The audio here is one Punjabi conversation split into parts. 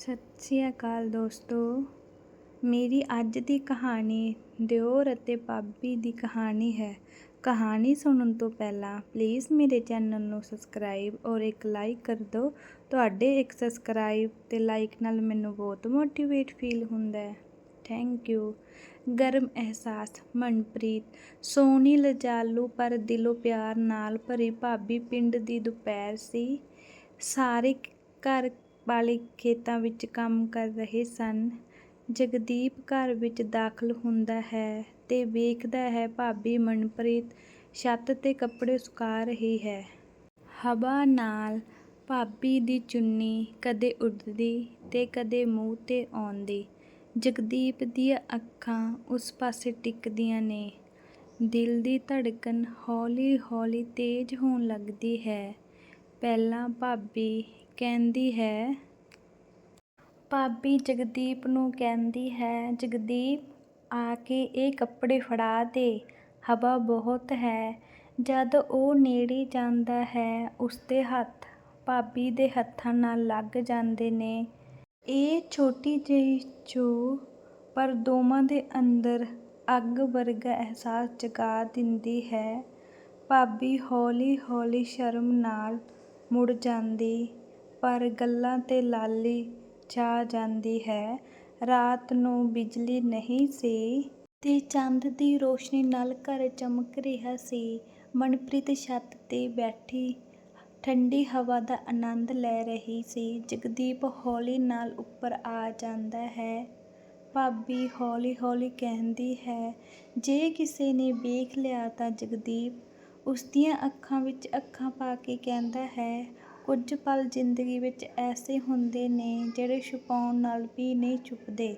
ਸਤਿ ਸ਼੍ਰੀ ਅਕਾਲ ਦੋਸਤੋ। ਮੇਰੀ ਅੱਜ ਦੀ ਕਹਾਣੀ ਦਿਓਰ ਅਤੇ ਭਾਬੀ ਦੀ ਕਹਾਣੀ ਹੈ। ਕਹਾਣੀ ਸੁਣਨ ਤੋਂ ਪਹਿਲਾਂ ਪਲੀਜ਼ ਮੇਰੇ ਚੈਨਲ ਨੂੰ ਸਬਸਕ੍ਰਾਈਬ ਔਰ ਇੱਕ ਲਾਈਕ ਕਰ ਦਿਓ। ਤੁਹਾਡੇ ਇੱਕ ਸਬਸਕ੍ਰਾਈਬ ਤੇ ਲਾਈਕ ਨਾਲ ਮੈਨੂੰ ਬਹੁਤ ਮੋਟੀਵੇਟ ਫੀਲ ਹੁੰਦਾ ਹੈ। ਥੈਂਕ ਯੂ ਗਰਮ ਅਹਿਸਾਸ, ਮਨਪ੍ਰੀਤ, ਸੋਹਣੀ ਲਜਾਲੂ ਪਰ ਦਿਲੋਂ ਪਿਆਰ ਨਾਲ ਭਰੀ ਭਾਬੀ ਪਿੰਡ ਦੀ ਦੁਪਹਿਰ ਸੀ। ਸਾਰੇ ਘਰ ਵਾਲੇ ਖੇਤਾਂ ਵਿੱਚ ਕੰਮ ਕਰ ਰਹੇ ਸਨ। ਜਗਦੀਪ ਘਰ ਵਿੱਚ ਦਾਖਲ ਹੁੰਦਾ ਹੈ ਤੇ ਵੇਖਦਾ ਹੈ ਭਾਬੀ ਮਨਪ੍ਰੀਤ ਛੱਤ ਤੇ ਕੱਪੜੇ ਸੁਕਾ ਰਹੀ ਹੈ। ਹਵਾ ਨਾਲ ਭਾਬੀ ਦੀ ਚੁੰਨੀ ਕਦੇ ਉੱਡਦੀ ਤੇ ਕਦੇ ਮੂੰਹ ਤੇ ਆਉਂਦੀ। ਜਗਦੀਪ ਦੀਆਂ ਅੱਖਾਂ ਉਸ ਪਾਸੇ ਟਿਕਦੀਆਂ ਨੇ। ਦਿਲ ਦੀ ਧੜਕਨ ਹੌਲੀ ਹੌਲੀ ਤੇਜ਼ ਹੋਣ ਲੱਗਦੀ ਹੈ। ਪਹਿਲਾਂ ਭਾਬੀ ਕਹਿੰਦੀ ਹੈ। ਭਾਬੀ ਜਗਦੀਪ ਨੂੰ ਕਹਿੰਦੀ ਹੈ, ਜਗਦੀਪ, ਆ ਕੇ ਇਹ ਕੱਪੜੇ ਫੜਾ ਦੇ। ਹਵਾ ਬਹੁਤ ਹੈ। ਜਦ ਉਹ ਨੇੜੇ ਜਾਂਦਾ ਹੈ, ਉਸਦੇ ਹੱਥ, ਭਾਬੀ ਦੇ ਹੱਥਾਂ ਨਾਲ ਲੱਗ ਜਾਂਦੇ ਨੇ। ਇਹ ਛੋਟੀ ਜਿਹੀ ਚੋ ਪਰ ਦੋਵਾਂ ਦੇ ਅੰਦਰ ਅੱਗ ਵਰਗਾ ਅਹਿਸਾਸ ਜਗਾ ਦਿੰਦੀ ਹੈ। ਭਾਬੀ ਹੌਲੀ ਹੌਲੀ ਸ਼ਰਮ ਨਾਲ ਮੁੜ ਜਾਂਦੀ, ਪਰ ਗੱਲਾਂ ਤੇ ਲਾਲੀ ਛਾ ਜਾਂਦੀ ਹੈ। ਰਾਤ ਨੂੰ ਬਿਜਲੀ ਨਹੀਂ ਸੀ ਤੇ ਚੰਦ ਦੀ ਰੋਸ਼ਨੀ ਨਾਲ ਘਰ ਚਮਕ ਰਿਹਾ ਸੀ। ਮਨਪ੍ਰੀਤ ਛੱਤ ਤੇ ਬੈਠੀ ਠੰਡੀ ਹਵਾ ਦਾ ਆਨੰਦ ਲੈ ਰਹੀ ਸੀ। ਜਗਦੀਪ ਹੌਲੀ ਨਾਲ ਉੱਪਰ ਆ ਜਾਂਦਾ ਹੈ। ਭਾਬੀ ਹੌਲੀ ਹੌਲੀ ਕਹਿੰਦੀ ਹੈ, ਜੇ ਕਿਸੇ ਨੇ ਵੇਖ ਲਿਆ ਤਾਂ ਜਗਦੀਪ ਉਸ ਦੀਆਂ ਅੱਖਾਂ ਵਿੱਚ ਅੱਖਾਂ ਪਾ ਕੇ ਕਹਿੰਦਾ ਹੈ, ਕੁਝ ਪਲ ਜ਼ਿੰਦਗੀ ਵਿੱਚ ਐਸੇ ਹੁੰਦੇ ਨੇ ਜਿਹੜੇ ਛੁਪਾਉਣ ਨਾਲ ਵੀ ਨਹੀਂ ਛੁਪਦੇ।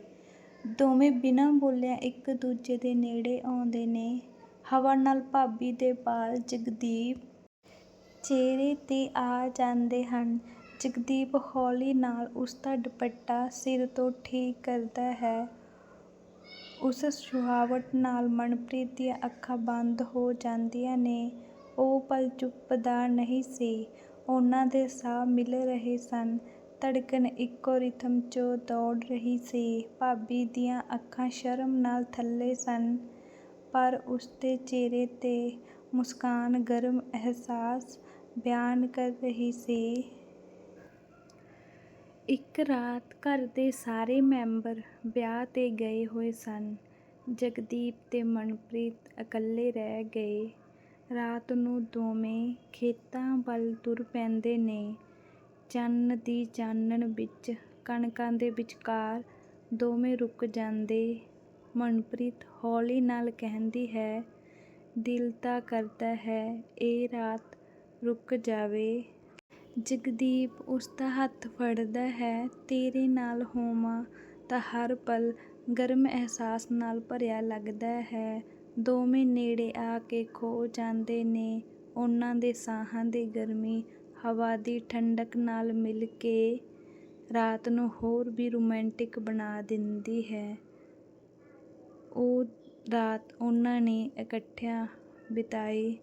ਦੋਵੇਂ ਬਿਨਾਂ ਬੋਲਿਆਂ ਇੱਕ ਦੂਜੇ ਦੇ ਨੇੜੇ ਆਉਂਦੇ ਨੇ। ਹਵਾ ਨਾਲ ਭਾਬੀ ਦੇ ਵਾਲ ਜਗਦੀਪ ਚਿਹਰੇ ਤੇ ਆ ਜਾਂਦੇ ਹਨ। ਜਗਦੀਪ ਹੌਲੀ ਨਾਲ ਉਸਦਾ ਦੁਪੱਟਾ ਸਿਰ ਤੋਂ ਠੀਕ ਕਰਦਾ ਹੈ। ਉਸ ਸੁਹਾਵਟ ਨਾਲ ਮਨਪ੍ਰੀਤ ਦੀਆਂ ਅੱਖਾਂ ਬੰਦ ਹੋ ਜਾਂਦੀਆਂ ਨੇ। ਉਹ ਪਲ ਚੁੱਪਦਾ ਨਹੀਂ ਸੀ। ਉਹਨਾਂ ਦੇ ਸਾਹ ਮਿਲ ਰਹੇ ਸਨ। ਧੜਕਨ ਇੱਕੋ ਰਿਥਮ 'ਚ ਦੌੜ ਰਹੀ ਸੀ। ਭਾਬੀ ਦੀਆਂ ਅੱਖਾਂ ਸ਼ਰਮ ਨਾਲ ਥੱਲੇ ਸਨ। ਪਰ ਉਸਦੇ ਚਿਹਰੇ ਤੇ ਮੁਸਕਾਨ ਗਰਮ ਅਹਿਸਾਸ ਬਿਆਨ ਕਰ ਰਹੀ ਸੀ। ਇੱਕ ਰਾਤ ਘਰ ਦੇ ਸਾਰੇ ਮੈਂਬਰ ਵਿਆਹ ਤੇ ਗਏ ਹੋਏ ਸਨ। ਜਗਦੀਪ ਤੇ ਮਨਪ੍ਰੀਤ ਇਕੱਲੇ ਰਹਿ ਗਏ। ਰਾਤ ਨੂੰ ਦੋਵੇਂ ਖੇਤਾਂ ਵੱਲ ਤੁਰ ਪੈਂਦੇ ਨੇ। ਚੰਨ ਦੀ ਚਾਨਣ ਵਿੱਚ, ਕਣਕਾਂ ਦੇ ਵਿਚਕਾਰ ਦੋਵੇਂ ਰੁਕ ਜਾਂਦੇ। ਮਨਪ੍ਰੀਤ ਹੌਲੀ ਨਾਲ ਕਹਿੰਦੀ ਹੈ, ਦਿਲ ਤਾਂ ਕਰਦਾ ਹੈ, ਇਹ ਰਾਤ ਰੁਕ ਜਾਵੇ। ਜਗਦੀਪ ਉਸਦਾ ਹੱਥ ਫੜਦਾ ਹੈ, ਤੇਰੇ ਨਾਲ ਹੋਵਾਂ ਤਾਂ ਹਰ ਪਲ ਗਰਮ ਅਹਿਸਾਸ ਨਾਲ ਭਰਿਆ ਲੱਗਦਾ ਹੈ। ਦੋਵੇਂ ਨੇੜੇ ਆ ਕੇ ਖੋ ਜਾਂਦੇ ਨੇ, ਉਹਨਾਂ ਦੇ ਸਾਹਾਂ ਦੀ ਗਰਮੀ ਹਵਾ ਦੀ ਠੰਡਕ ਨਾਲ ਮਿਲ ਕੇ ਰਾਤ ਨੂੰ ਹੋਰ ਵੀ ਰੋਮਾਂਟਿਕ ਬਣਾ ਦਿੰਦੀ ਹੈ। ਉਹ ਰਾਤ ਉਹਨਾਂ ਨੇ ਇਕੱਠਿਆਂ ਬਿਤਾਈ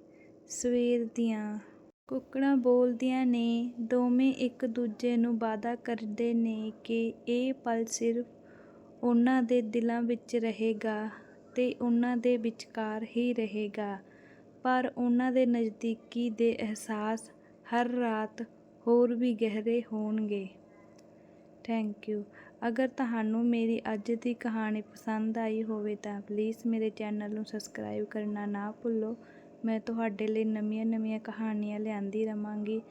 ਸਵੇਰ ਦੀਆਂ ਕੁੱਕੜਾਂ ਬੋਲਦੀਆਂ ਨੇ, ਦੋਵੇਂ ਇੱਕ ਦੂਜੇ ਨੂੰ ਵਾਅਦਾ ਕਰਦੇ ਨੇ ਕਿ ਇਹ ਪਲ ਸਿਰਫ ਉਹਨਾਂ ਦੇ ਦਿਲਾਂ ਵਿੱਚ ਰਹੇਗਾ ਤੇ ਉਹਨਾਂ ਦੇ ਵਿਚਕਾਰ ਹੀ ਰਹੇਗਾ। ਪਰ ਉਹਨਾਂ ਦੇ ਨਜ਼ਦੀਕੀ ਦੇ ਅਹਿਸਾਸ ਹਰ ਰਾਤ ਹੋਰ ਵੀ ਗਹਿਰੇ ਹੋਣਗੇ। ਥੈਂਕ ਯੂ ਅਗਰ ਤੁਹਾਨੂੰ ਮੇਰੀ ਅੱਜ ਦੀ ਕਹਾਣੀ ਪਸੰਦ ਆਈ ਹੋਵੇ ਤਾਂ ਪਲੀਜ਼ ਮੇਰੇ ਚੈਨਲ ਨੂੰ ਸਬਸਕ੍ਰਾਈਬ ਕਰਨਾ ਨਾ ਭੁੱਲੋ। ਮੈਂ ਤੁਹਾਡੇ ਲਈ ਨਵੀਆਂ ਨਵੀਆਂ ਕਹਾਣੀਆਂ ਲਿਆਂਦੀ ਰਵਾਂਗੀ।